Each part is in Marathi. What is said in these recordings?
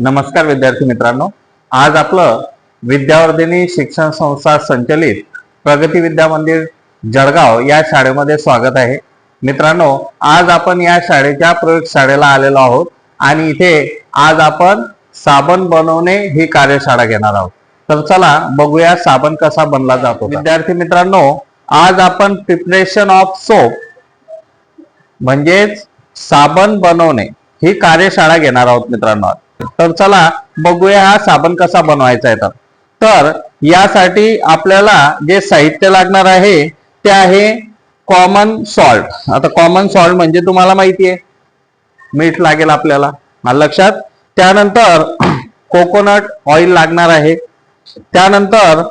नमस्कार विद्यार्थी मित्रांनो. आज आपलं विद्यावर्धिनी शिक्षण संस्था संचलित प्रगती विद्या मंदिर जळगाव या शाळेमध्ये स्वागत आहे. मित्रांनो आज आपण या शाळेच्या प्रयोगशाळेला आलेलो आहोत आणि इथे आज आपण साबण बनवणे ही कार्यशाळा घेणार आहोत. तर चला बघूया साबण कसा बनला जातो. विद्यार्थी मित्रांनो आज आपण प्रिपरेशन ऑफ सोप म्हणजेच साबण बनवणे ही कार्यशाळा घेणार आहोत मित्रांनो. तर चला बघूया हा साबण कसा बनवायचा आहे तर. तर यासाठी आपल्याला जे साहित्य लागणार आहे ते आहे कॉमन सॉल्ट आता कॉमन सॉल्ट म्हणजे तुम्हाला माहिती आहे. मीठ लागेल आपल्याला. लक्षात? त्यानंतर कोकोनट ऑइल लागणार आहे. त्यानंतर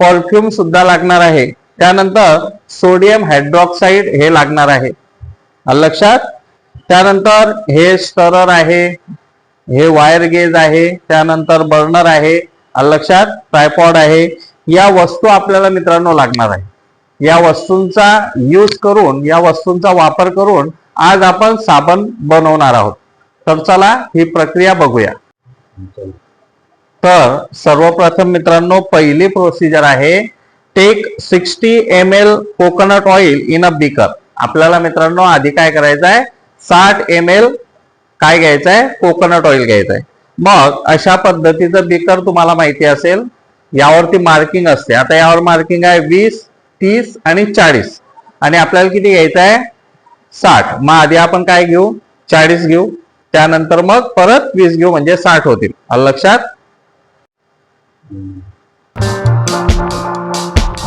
परफ्यूम सुद्धा लागणार आहे. त्यानंतर सोडियम हायड्रॉक्साईड हे लागणार आहे. लक्षात? त्यानंतर हे स्टरर आहे. हे वायर गेज आहे त्यानंतर बर्नर आहे लक्षात ट्रायपॉड आहे. या वस्तू आपल्याला मित्रांनो लागणार आहे. या वस्तूंचा यूज करून या वस्तूंचा वापर करून आज आपण साबण बनवणार आहोत. तर चला ही प्रक्रिया बघूया. तर सर्वप्रथम मित्रांनो पहिली प्रोसिजर आहे take sixty M L coconut oil in a beaker आपल्याला मित्रांनो आधी काय करायचं आहे साठ एम एल काय घ्यायचं आहे कोकोनट ऑइल घ्यायचं आहे मग अशा पद्धतीचं बिकर तुम्हाला माहिती असेल यावरती मार्किंग असते. आता यावर मार्किंग आहे वीस तीस आणि चाळीस. आणि आपल्याला किती घ्यायचं आहे साठ. मग आधी आपण काय घेऊ? चाळीस घेऊ. त्यानंतर मग परत वीस घेऊ म्हणजे साठ होतील. लक्षात?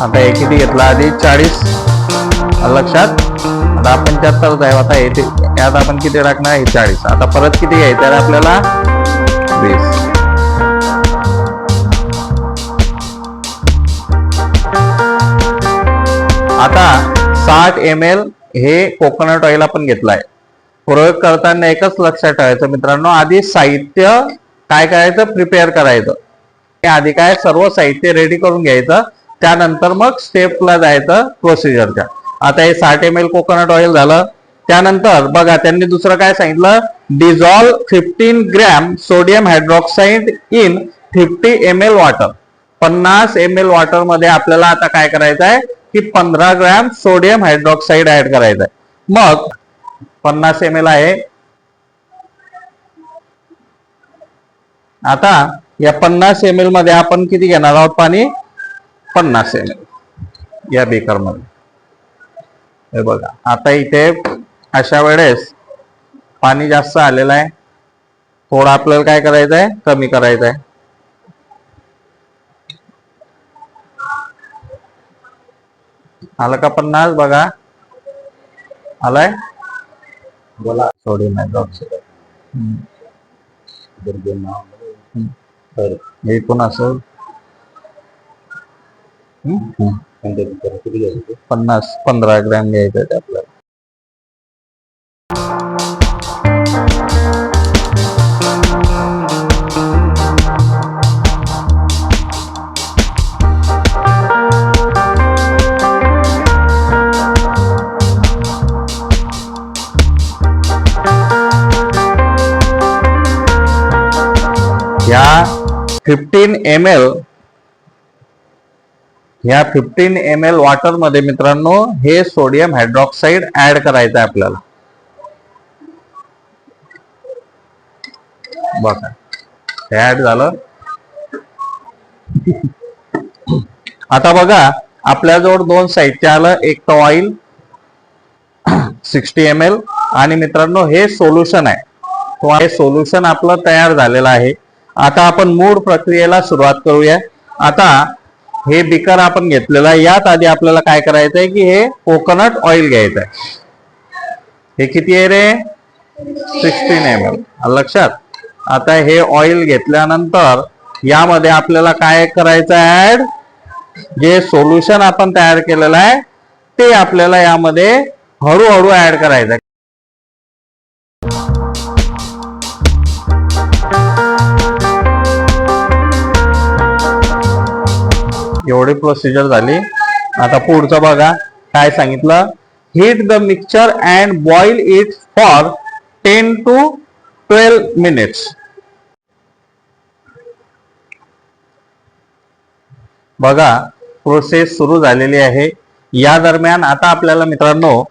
आता हे किती घेतला आधी? चाळीस. लक्षात? आता पंच्याहत्तर आहे. आता हे ते- यात आपण किती टाकणार हे चाळीस. आता परत किती घ्यायचं? आहे आपल्याला वीस. आता साठ एम एल हे कोकोनट ऑइल आपण घेतलाय. प्रयोग करताना एकच लक्षात ठेवायचं मित्रांनो आधी साहित्य काय करायचं? प्रिपेअर करायचं. आधी काय? सर्व साहित्य रेडी करून घ्यायचं. त्यानंतर मग स्टेपला जायचं प्रोसिजरच्या आता हे साठ एम एल कोकोनट ऑइल झालं. त्यानंतर बघा त्यांनी दुसरं काय सांगितलं? Dissolve fifteen gram sodium hydroxide in fifty M L water पन्नास एम एल वॉटरमध्ये आपल्याला आता काय करायचं आहे की पंधरा ग्रॅम सोडियम हायड्रॉक्साईड ऍड करायचं आहे मग पन्नास एम एल आहे. आता या पन्नास एम एलमध्ये आपण किती घेणार आहोत पाणी? पन्नास एम एल या बेकरमध्ये. हे बघा. आता इथे अशा वेळेस पाणी जास्त आलेलं आहे. थोडं आपल्याला काय करायचं आहे कमी करायचं आहे आलं का पन्नास? बघा. आलाय? बोला. सोडियम नाही एकूण असेल पन्नास पंधरा ग्रॅम घ्यायचं ते आपल्याला या फिफ्टीन एम एल ह्या फिफ्टीन एम एल वॉटरमध्ये मित्रांनो हे सोडियम हायड्रॉक्साईड ऍड करायचं आहे आपल्याला. बघा हे ऍड झालं. आता बघा आपल्याजवळ दोन साहित्य आलं एक तर ऑइल सिक्स्टी एम एल आणि मित्रांनो हे सोल्युशन आहे. हे सोल्युशन आपलं तयार झालेलं आहे. आता आपण मूळ प्रक्रियेला सुरुवात करूया. आता हे बिकर आपण घेतलेलं आहे. यात आधी आपल्याला काय करायचं आहे की हे कोकोनट ऑइल घ्यायचं आहे हे किती आहे रे? सिक्स्टीन एम एल लक्षात? आता हे ऑइल घेतल्यानंतर यामध्ये आपल्याला काय करायचं आहे ऍड जे सोल्युशन आपण तयार केलेलं आहे ते आपल्याला यामध्ये हळूहळू ऍड करायचं एवढी प्रोसिजर झाली. आता पुढचं बघा काय सांगितलं? Heat the mixture and boil it for ten to twelve minutes बघा प्रोसेस सुरू झालेली आहे. या दरम्यान आता आपल्याला मित्रांनो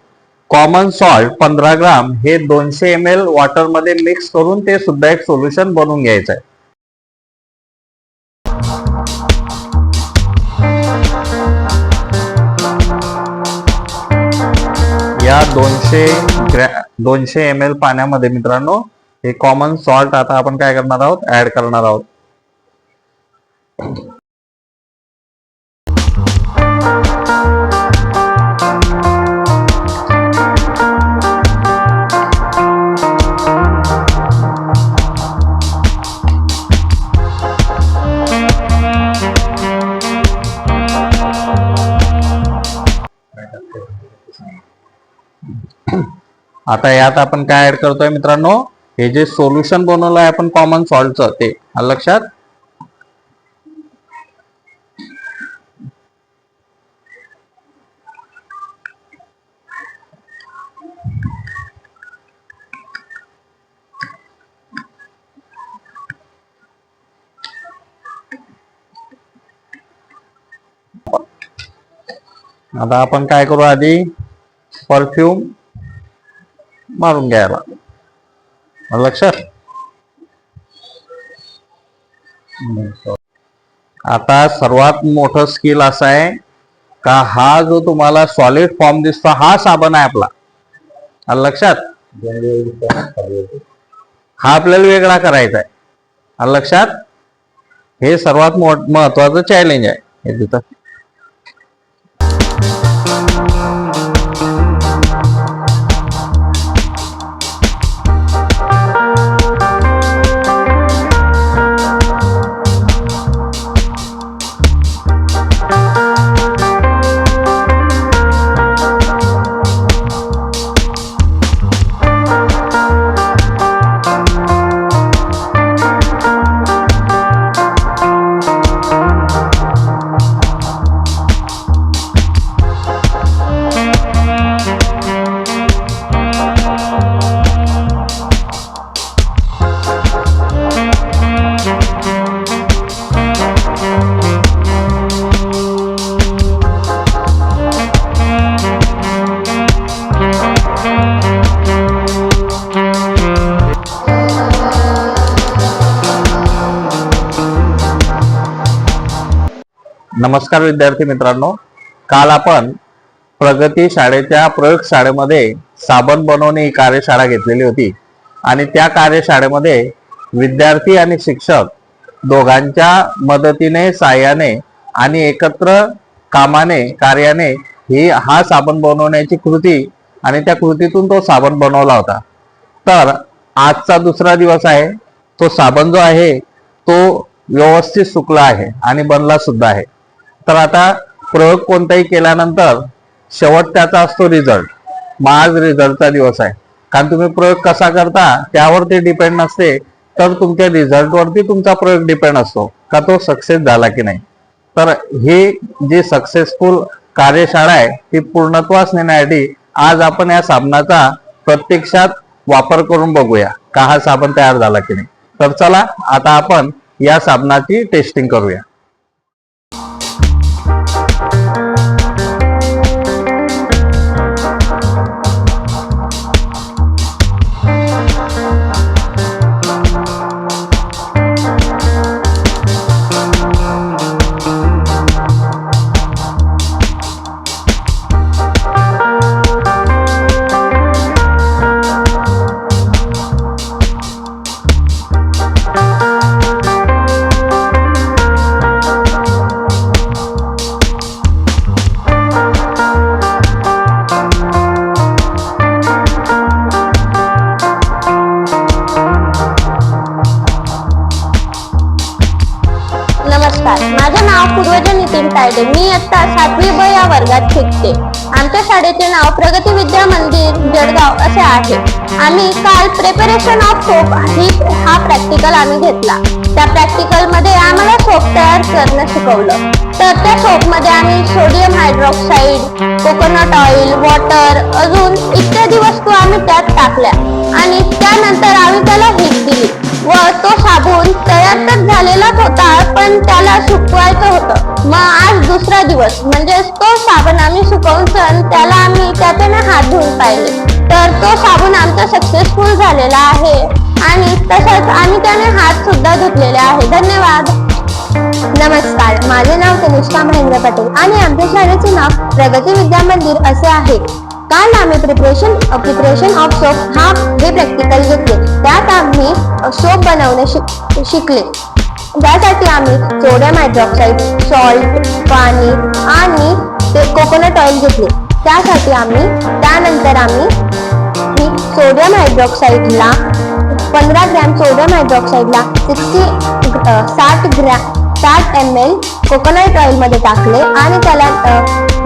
कॉमन सॉल्ट पंधरा ग्राम हे दोनशे एम एल वॉटरमध्ये मिक्स करून ते सुद्धा एक सोल्युशन बनवून घ्यायचं आहे. या दोनशे ग्रॅ दोनशे एम एल पाण्यामध्ये मित्रांनो हे कॉमन सॉल्ट आता आपण काय करणार आहोत? ऍड करणार आहोत. आता यात आपण काय ऍड करतोय मित्रांनो? हे जे सोल्युशन बनवलं आहे आपण कॉमन सॉल्टचं ते. लक्षात? आता आपण काय करू आधी? परफ्यूम. मारून घ्यायला. आलं लक्षात. आता सर्वात मोठं स्किल असं आहे का हा जो तुम्हाला सॉलिड फॉर्म दिसतो हा साबण आहे आपला. आलं लक्षात. हा आपल्याला वेगळा करायचा आहे. आलं लक्षात. हे सर्वात मोठ महत्वाचं चॅलेंज आहे. हे तिथं. नमस्कार विद्यार्थी मित्रांनो. काल आपण प्रगती शाळेच्या प्रयोगशाळेमध्ये साबण बनवणे ही कार्यशाळा घेतलेली होती. आणि त्या कार्यशाळेमध्ये विद्यार्थी आणि शिक्षक दोघांच्या मदतीने साह्याने आणि एकत्र कामाने कार्याने ही हा साबण बनवण्याची कृती आणि त्या कृतीतून तो साबण बनवला होता. तर आजचा दुसरा दिवस आहे. तो साबण जो आहे तो व्यवस्थित सुकला आहे आणि बनला सुद्धा आहे. तर आता प्रयोग कोणताही केल्यानंतर शेवट त्याचा असतो रिझल्ट मग आज रिझल्टचा दिवस आहे. कारण तुम्ही प्रयोग कसा करता त्यावर ते डिपेंड नसते तर तुमच्या रिझल्टवरती तुमचा प्रयोग डिपेंड असतो का तो सक्सेस झाला की नाही. तर ही जी सक्सेसफुल कार्यशाळा आहे ती पूर्णत्वास नेण्यासाठी आज आपण या साबणाचा प्रत्यक्षात वापर करून बघूया का हा साबण तयार झाला की नाही. तर चला आता आपण या साबणाची टेस्टिंग करूया. नमस्कार मी इयत्ता सातवी ब या वर्गात शिकते. आमच्या शाळेचे नाव प्रगती विद्या मंदिर जळगाव असे आहे. आम्ही काल प्रिपरेशन ऑफ होप ही हा प्रॅक्टिकल आम्ही घेतला. त्या प्रॅक्टिकलमध्ये सोप तयार करणं शिकवलं. तर त्या सोपमध्ये आम्ही sodium hydroxide coconut oil water अजून इत्यादी वस्तू आम्ही त्यात टाकल्या. आणि त्यानंतर आम्ही त्याला हीट दिली. व तो साबण तयार तर झालेलाच होता पण त्याला सुकवायचं होतं. मग आज दुसरा दिवस म्हणजे तो साबण आम्ही सुकवून सण त्याला आम्ही त्याच्याने हात धुवून पाहिले. तर तो साबण आमचा सक्सेसफुल झालेला आहे. आणि तसंच आम्ही त्याने हात सुद्धा धुतलेले आहे. धन्यवाद. नमस्कार. माझे नाव तनुष्का महेंद्र पटेल आणि आमच्या शाळेचे नाव प्रगती विद्या मंदिर असे आहे. काल आम्ही प्रिपरेशन प्रिपरेशन ऑफ सोप हा हे प्रॅक्टिकल घेतले. त्यात आम्ही सोप बनवणे शिक शिकले. त्यासाठी आम्ही सोडियम हायड्रॉक्साईड सॉल्ट पाणी आणि ते कोकोनट ऑइल घेतले. त्यासाठी आम्ही त्यानंतर आम्ही सोडियम हायड्रॉक्साईडला पंधरा ग्रॅम सोडियम हायड्रॉक्साईडला सिक्स्टी साठ ग्रॅम साठ एम एल कोकोनट ऑइलमध्ये टाकले आणि त्याला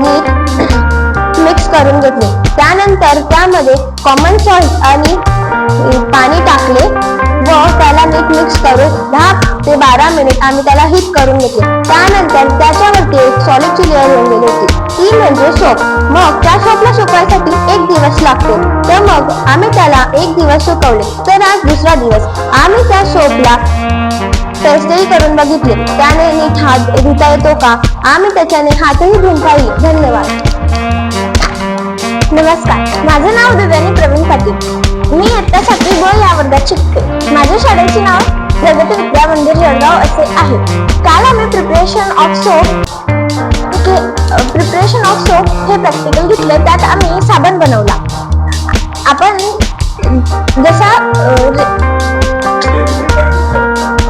नीट मिक्स करून घेतले. त्यानंतर त्यामध्ये कॉमन सॉल्ट आणि पाणी टाकले व त्याला नीट मिक्स बारा मिनिट आम्ही त्याला हिट करून घेतले. त्यानंतर त्याच्यावरती एक सॉलिडची लेअर येऊन गेली होती. ती म्हणजे सोप मग त्या सोपला सुकवायसाठी एक दिवस लागतो. तर मग आम्ही त्याला एक दिवस सुकवले. तर आज दुसरा दिवस. आम्ही त्या सोपला टेस्टही करून बघितले. त्याने नीट हात धुता येतो का? आम्ही त्याच्याने हातही धुवून पाहिले. धन्यवाद. नमस्कार. माझं नाव दिव्यानी प्रवीण पाटील. मी आत्तासाठी सातवी ब या वर्गात शिकते. माझ्या शाळेचे नाव? प्रगती विद्या मंदिर जळगाव असे आहे काल आम्ही preparation of soap preparation of soap हे प्रॅक्टिकल घेतलं त्यात आम्ही साबण बनवला आपण जसा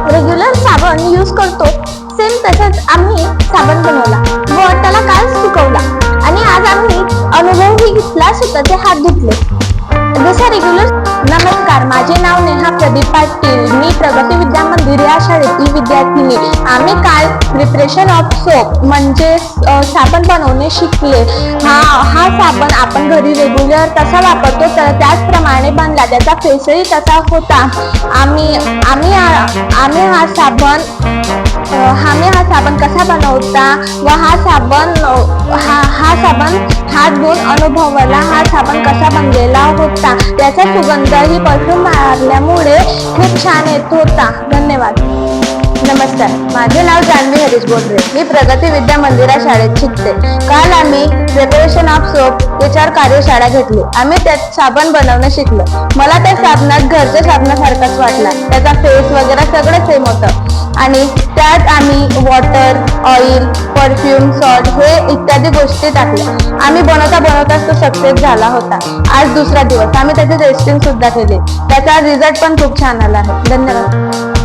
रेग्युलर साबण यूज करतो सेम तसंच आम्ही साबण बनवला व त्याला काल सुकवला आणि आज आम्ही अनुभवही घेतला स्वतःचे हात धुतले जसे रेग्युलर नमस्कार. माझे नाव नेहा प्रदीप पाटील. मी प्रगती विद्या मंदिर या शाळेतील विद्यार्थिनी. आम्ही काल प्रिपरेशन ऑफ सोप म्हणजे साबण बनवणे शिकले. हा हा साबण आपण घरी रेग्युलर कसा वापरतो तर त्याचप्रमाणे बनला. त्याचा फेसही तसा होता. आम्ही आम्ही आम्ही हा साबण आम्ही हा साबण कसा बनवता व हा साबण हा हा साबण हात धुवून अनुभवला. हा साबण कसा बनलेला होता? त्याचा सुगंधही परफ्यूम मारल्यामुळे खूप छान येत होता. धन्यवाद. नमस्कार. माझे नाव जान्हवी हरीश बोलरे. मी प्रगती विद्या मंदिरा शाळेत शिकते. काल आम्ही प्रिपरेशन ऑफ सोप याच्यावर कार्यशाळा घेतली. आम्ही त्यात साबण बनवणं शिकलो. मला त्या साबणात घरच्या साबणासारखाच वाटला. त्याचा फेस वगैरे सगळं सेम होतं. आणि त्यात आम्ही वॉटर ऑइल परफ्यूम सॉल्ट हे इत्यादी गोष्टी टाकल्या. आम्ही बनवता बनवताच तो सक्सेस झाला होता. आज दुसरा दिवस. आम्ही त्याचे टेस्टिंग सुद्धा केले. त्याचा रिझल्ट पण खूप छान आला आहे. धन्यवाद.